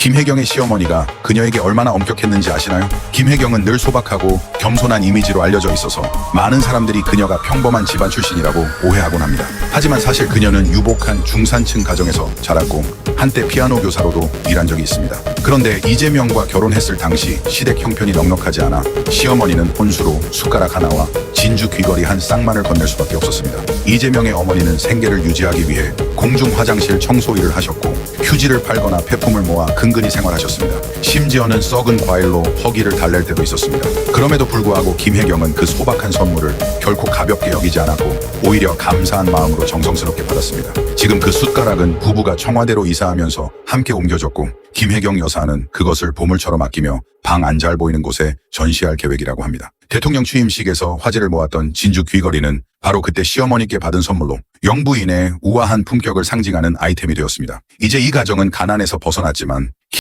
김혜경의 시어머니가 그녀에게 얼마나 엄격했는지 아시나요? 김혜경은 늘 소박하고 겸손한 이미지로 알려져 있어서 많은 사람들이 그녀가 평범한 집안 출신이라고 오해하곤 합니다. 하지만 사실 그녀는 유복한 중산층 가정에서 자랐고 한때 피아노 교사로도 일한 적이 있습니다. 그런데 이재명과 결혼했을 당시 시댁 형편이 넉넉하지 않아 시어머니는 혼수로 숟가락 하나와 진주 귀걸이 한 쌍만을 건넬 수밖에 없었습니다. 이재명의 어머니는 생계를 유지하기 위해 공중 화장실 청소 일을 하셨고 휴지를 팔거나 폐품을 모아 근근히 생활하셨습니다. 심지어는 썩은 과일로 허기를 달랠 때도 있었습니다. 그럼에도 불구하고 김혜경은 그 소박한 선물을 결코 가볍게 여기지 않았고 오히려 감사한 마음으로 정성스럽게 받았습니다. 지금 그 숟가락은 부부가 청와대로 이사하면서 함께 옮겨졌고 김혜경 여사는 그것을 보물처럼 아끼며 방 안 잘 보이는 곳에 전시할 계획이라고 합니다. 대통령 취임식에서 화제를 모았던 진주 귀걸이는 바로 그때 시어머니께 받은 선물로 영부인의 우아한 품격을 상징하는 아이템이 되었습니다. 이제 이 가정은 가난에서 벗어났지만